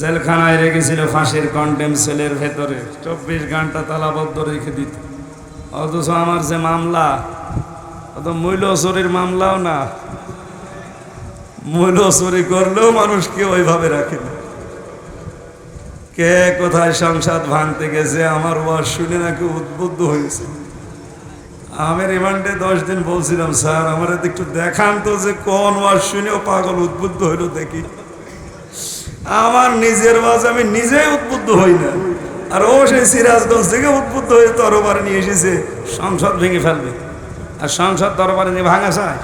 জেলখানায় রেখেছিল ফাঁসির কন্টেম সেলের ভেতরে। চব্বিশ ঘণ্টা তালাবদ্ধ রেখে দিত। অথচ আমার যে মামলা, অত মূল্য চুরির মামলাও না। মূল্য চুরি করলেও মানুষকে ওইভাবে রাখে কে কোথায় সংসদ ভাঙতে গেছে আমার ওয়াজ শুনে নাকি উদ্বুদ্ধ হয়েছে। আমি রিমান্ডে দশ দিন বলছিলাম, স্যার, আমার একটু দেখান তো যে কোন ওয়াজ শুনেও পাগল উদ্বুদ্ধ হইল দেখি। আমার নিজের ওয়াজ আমি নিজেই উদ্বুদ্ধ হই না। আর ও সেই সিরাজগঞ্জ থেকে উদ্বুদ্ধ হয়ে তরবারে নিয়ে এসেছে, সংসদ ভেঙে ফেলবে। আর সংসদ তরবারে নিয়ে ভাঙা চায়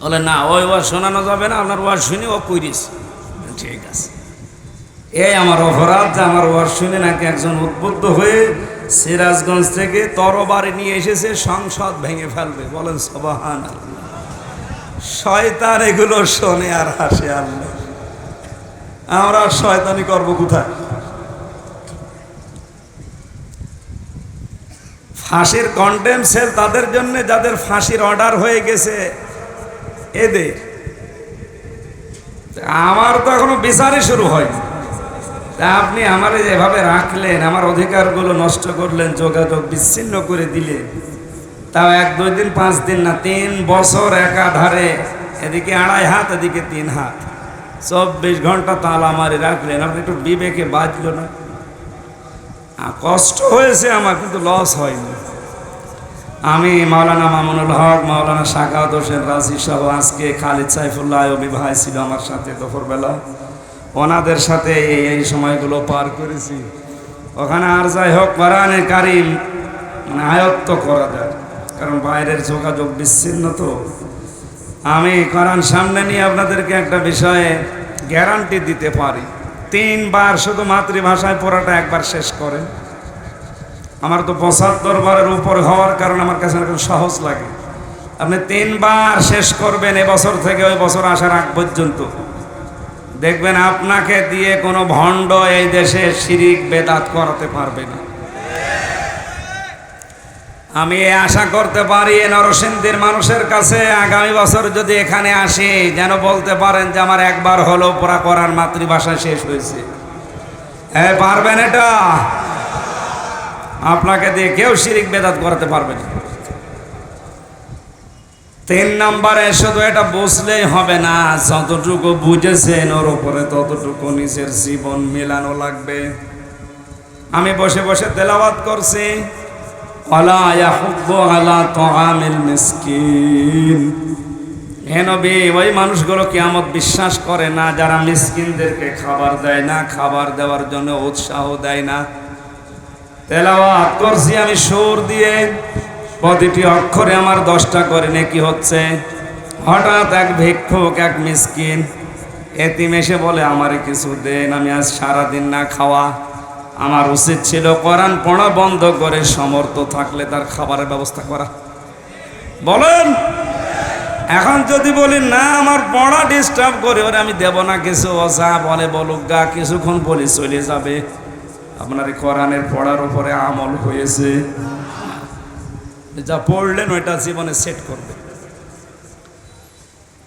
বলে, না, ওই ওয়াজ শোনানো যাবে না, আপনার ওয়াজ শুনে ও কইরিস। ঠিক আছে। এই আমার অপরাধ যে আমার ওয়াজ শুনে নাকি একজন উদ্বুদ্ধ হয়ে সিরাজগঞ্জ থেকে তরবারে নিয়ে এসেছে, সংসদ ভেঙে ফেলবে। বলেন সবাহান শয়তান এগুলো শোনে আর হাসে আল্লাহ আমরা শয়তানি করব কোথায়? ফাঁসির কন্টেম সেল তাদের জন্য যাদের ফাঁসির অর্ডার হয়ে গেছে, এদের। আমার তো এখনও বিচারই শুরু হয়নি। তা আপনি আমার যেভাবে রাখলেন, আমার অধিকারগুলো নষ্ট করলেন, যোগাযোগ বিচ্ছিন্ন করে দিলেন। তাও এক, দুই দিন, পাঁচ দিন না, তিন বছর একাধারে। এদিকে আড়াই হাত, এদিকে তিন হাত। চব্বিশ ঘণ্টা তালা মারি রাখলেন। আপনি একটু বিবেকে বাঁচল না। কষ্ট হয়েছে আমার, কিন্তু লস হয়নি। আমি মাওলানা মামুনুল হক, মাওলানা শাকাত হোসেন রাজি সহ আজকে খালিদ সাইফুল্লাহ অবি ছিল আমার সাথে দুপুরবেলা। ওনাদের সাথে এই এই সময়গুলো পার করেছি। ওখানে আর যাই হোক, কোরআনে কারিম মানে আয়ত্ত করা যায়। কারণ বাইরের যোগাযোগ বিচ্ছিন্ন তো। আমি কোরআন সামনে নিয়ে আপনাদেরকে একটা বিষয়ে গ্যারান্টি দিতে পারি। তিনবার শুধু মাতৃভাষায় পড়াটা একবার শেষ করেন। আমার তো পঁচাত্তর বারের উপর হওয়ার কারণে আমার কাছে এখন সহজ লাগে। আপনি তিনবার শেষ করবেন এবছর থেকে ওই বছর আসার আগ পর্যন্ত। দেখবেন আপনাকে দিয়ে কোনো ভণ্ড এই দেশে শিরিক বেদাত করাতে পারবে না। আমি আশা করতে পারি নরসিংদীর মানুষের কাছে আগামী বছর যদি এখানে আসি, যেন বলতে পারেন যে আমার একবার হলো পড়া করার মাতৃভাষা শেষ হয়েছে। হ্যাঁ পারবেন এটা? আপনাকে দিয়ে কেউ শিরিক বেদাত করাতে পারবে তিন নম্বরে শুধু এটা বুঝলেই হবে না, যতটুকু বুঝেছেন ওর উপরে ততটুকু নিজের জীবন মেলানো লাগবে। আমি বসে বসে তেলাওয়াত করছি। অলা ইয়াহুব্বু আলা ওই মানুষগুলো কিয়ামত বিশ্বাস করে না, যারা মিসকিনদেরকে খাবার দেয় না, খাবার দেওয়ার জন্য উৎসাহ দেয় না। তেলাওয়াত করছি আমি সুর দিয়ে। প্রতিটি অক্ষরে আমার দশটা করে নেকি হচ্ছে। হঠাৎ এক ভিক্ষুক, এক মিসকিন এতিম এসে বলে, আমারে কিছু দেন, আমি আজ সারাদিন না খাওয়া। আমার উচিত ছিল কোরআন পড়া বন্ধ করে সমর্থ থাকলে তার খাবারের ব্যবস্থা করা। বলেন, এখন যদি বলি, না, আমার পড়া ডিস্টার্ব করে ওরে আমি দেব না কিছু অজা বলে বলুক, গা কিছুক্ষণ বলি চলে যাবে। আপনার কোরআনের পড়ার উপরে আমল হয়েছে। যা পড়লেন, ওইটা জীবনে সেট করবে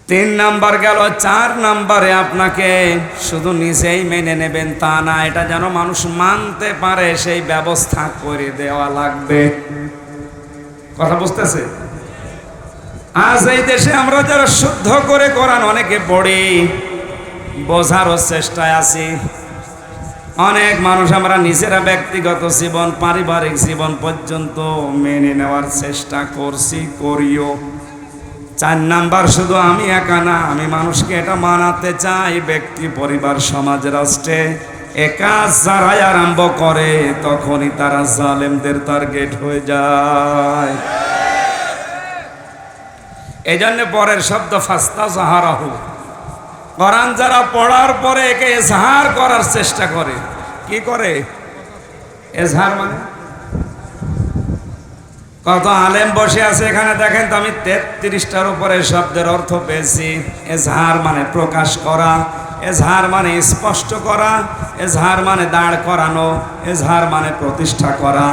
তিন নাম্বার গেল, চার নাম্বারে আপনাকে শুধু নিজেই মেনে নেবেন, তা না, এটা যেন মানুষ মানতে পারে, সেই ব্যবস্থা করে দেওয়া লাগবে। কথা বুঝতেছে? আজ এই দেশে আমরা যারা শুদ্ধ করে কোরআন অনেকে পড়ি, বোঝারও চেষ্টায় আছি। অনেক মানুষ আমরা নিজেরা ব্যক্তিগত জীবন, পারিবারিক জীবন পর্যন্ত মেনে নেওয়ার চেষ্টা করছি, করিও। চার নাম্বার শুধু আমি একা না, আমি মানুষকে এটা মানাতে চাই। ব্যক্তি, পরিবার, সমাজ, রাষ্ট্রে এ কাজ যারাই আরম্ভ করে, তখনই তারা জালেমদের টার্গেট হয়ে যায়। এই জন্য পরের শব্দ ফাস্তা সাহারাহু কোরআন যারা পড়ার পরে একে এজহার করার চেষ্টা করে, কি করে? এজহার মানে? কত আলেম বসে আছে এখানে দেখেন তো আমি তেত্রিশটার উপরে শব্দের অর্থ পেয়েছি। এজহার মানে প্রকাশ করা, এজহার মানে স্পষ্ট করা, এজহার মানে দাঁড় করানো, এজহার মানে প্রতিষ্ঠা করা,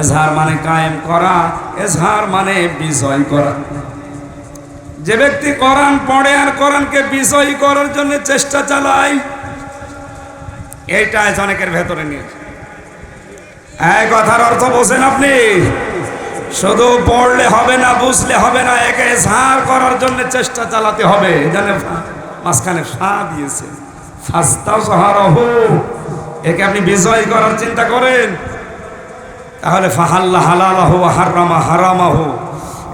এজহার মানে কায়েম করা, এজহার মানে বিজয় করা। যে ব্যক্তি কোরআন পড়ে আর কোরআনকে বিজয়ী করার জন্য চেষ্টা চালায়, এইটা অনেকের ভেতরে নিয়ে এই কথার অর্থ বোঝেন আপনি? শুধু পড়লে হবে না, বুঝলে হবে না, একে ঝাড় করার জন্য চেষ্টা চালাতে হবে। জানে মাঝখানে ফা দিয়েছে। ফাস্তা সাহারহ একে আপনি বিজয় করার চিন্তা করেন। তাহলে ফাহাল্লা হালালাহু হারামা হারামাহু।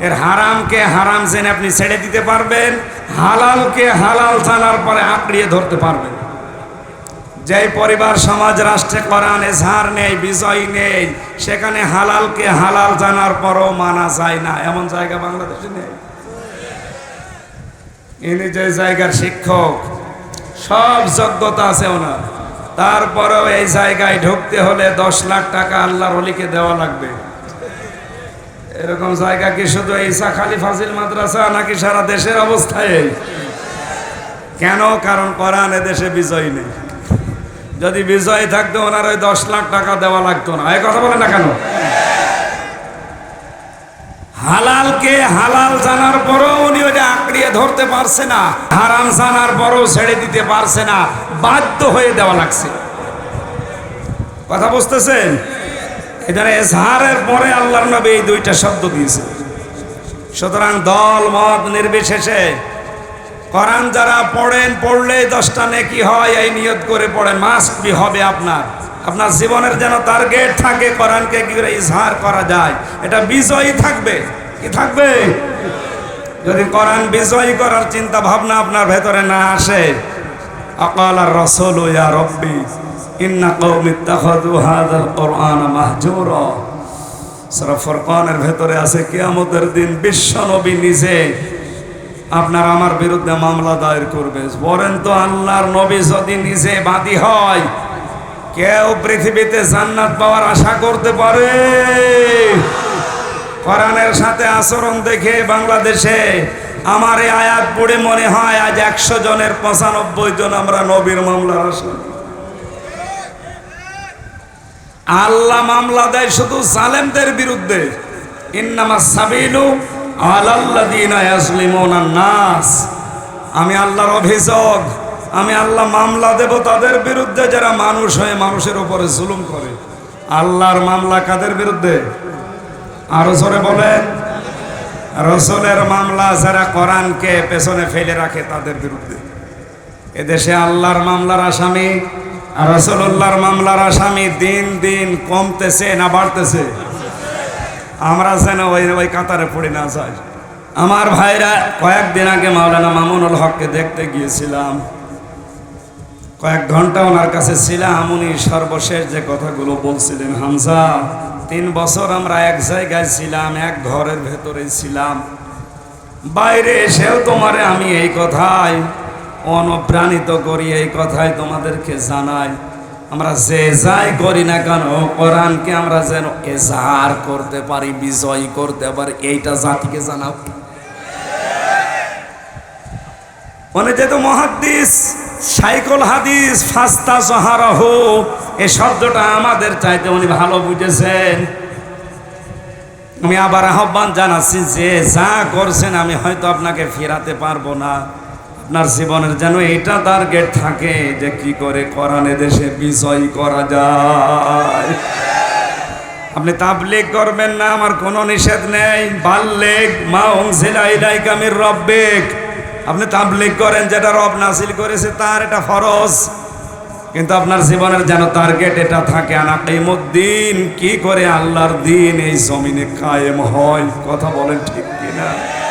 এর হারামকে হারাম জেনে আপনি ছেড়ে দিতে পারবেন হালালকে হালাল জানার পরে আঁকড়িয়ে ধরতে পারবেন। যেই পরিবার সমাজ রাষ্ট্রে কোরআন এজহার নেই, বিজয় নেই, সেখানে হালালকে হালাল জানার পরও মানা যায় না। এমন জায়গা বাংলাদেশে নেই। ইনি যে জায়গার শিক্ষক, সব যোগ্যতা আছে ওনার। তারপরেও এই জায়গায় ঢুকতে হলে দশ লাখ টাকা আল্লাহর অলিকে দেওয়া লাগবে। এরকম জায়গা কি শুধু ঈসা খালি ফাজিল মাদ্রাসা নাকি সারা দেশের অবস্থায়? কেন? কারণ কোরআন দেশে বিজয় নেই। যদি বিজয় থাকতো, ওনার ওই দশ লাখ টাকা দেওয়া লাগতো না। এই কথা বলে না কেন? হালালকে হালাল জানার পরও উনি ওটা আঁকড়িয়ে ধরতে পারছে না, হারাম জানার পরও ছেড়ে দিতে পারছে না, বাধ্য হয়ে দেওয়া লাগছে। কথা বুঝতেছেন? এখানে এজহারের পরে আল্লাহর নবী এই দুইটা শব্দ দিয়েছে। সুতরাং দল, মত, নির্বিশেষে কোরআন যারা পড়েন পড়লে দশটা নেকি হয়, এই নিয়ত করে পড়েন। মাস্ক বি হবে আপনার। আপনার জীবনের যেন টার্গেট থাকে, কোরআনকে কি করে ইজহার করা যায়। এটা বিজয়ী থাকবে। কি থাকবে? যদি কোরআন বিজয়ী করার চিন্তা ভাবনা আপনার ভেতরে না আসে, আকাল আর রসল ইয়া রব্বি, ইন্না কওমি ইত্তাখাযু হাযাল কোরআন মাহজুরা। সূরা ফুরকানের ভেতরে আছে কিয়ামতের দিন বিশ্ব নবী নিজে আপনার আমার বিরুদ্ধে মামলা দায়ের করবে। বলেন তো আল্লাহর নবী যদি নিজে বাদী হয়, কেউ পৃথিবীতে জান্নাত পাওয়ার আশা করতে পারে? কোরআনের সাথে আচরণ দেখে বাংলাদেশে আমার এই আয়াত পড়ে মনে হয় আজ একশো জনের পঁচানব্বই জন আমরা নবীর মামলার আসামি। আল্লাহ মামলা দেয় শুধু সালেমদের বিরুদ্ধে। ইন্নামা সাবিলু নাস। আমি আল্লাহর অভিযোগ, আমি আল্লাহ মামলা দেব তাদের বিরুদ্ধে, যারা মানুষ হয়ে মানুষের উপরে জুলুম করে। আল্লাহর মামলা কাদের বিরুদ্ধে? আরও জোরে বলেন। রসুলের মামলা যারা কোরআনকে পেছনে ফেলে রাখে তাদের বিরুদ্ধে। এদেশে আল্লাহর মামলার আসামি রসুল্লাহর মামলার আসামি দিন দিন কমতেছে না বাড়তেছে। আমরা যেন ওই ওই কাতারে পড়ে না যাই। আমার ভাইরা কয়েকদিন আগে মাওলানা মামুনুল হককে দেখতে গিয়েছিলাম। কয়েক ঘণ্টা ওনার কাছে ছিলাম, উনি সর্বশেষ যে কথাগুলো বলছিলেন, হামজা, তিন বছর আমরা এক জায়গায় ছিলাম, এক ঘরের ভেতরে ছিলাম। বাইরে এসেও তোমারে আমি এই কথাই অনুপ্রাণিত করি, এই কথাই তোমাদেরকে জানাই। আমরা যে যাই করি না কেন, কোরআনকে আমরা যেন এজাহার করতে পারি, বিজয় করতে পারি, এইটা জাতিকে জানাও। মানে যেহেতু মহাদ্দিস, সাইকল হাদিস, ফাস্তা সহারহ এই শব্দটা আমাদের চাইতে উনি ভালো বুঝেছেন। আমি আবার আহ্বান জানাচ্ছি, যে যা করছেন আমি হয়তো আপনাকে ফেরাতে পারব না। আপনার জীবনের যেন এটা টার্গেট থাকে যে কি করে কোরআনে দেশে বিজয় করা যায়। আপনি তাবলিগ করবেন না, আমার কোনো নিষেধ নেই। বাল্লেগ মা অংশিলাই কামির রব্বেক। আপনি তাবলিগ করেন, যেটা রব নাসিল করেছে তার এটা ফরজ। কিন্তু আপনার জীবনের যেন টার্গেট এটা থাকে। আনা আনাকিমুদ্দিন কি করে আল্লাহর দিন এই জমিনে কায়েম হয়? কথা বলেন ঠিক কিনা?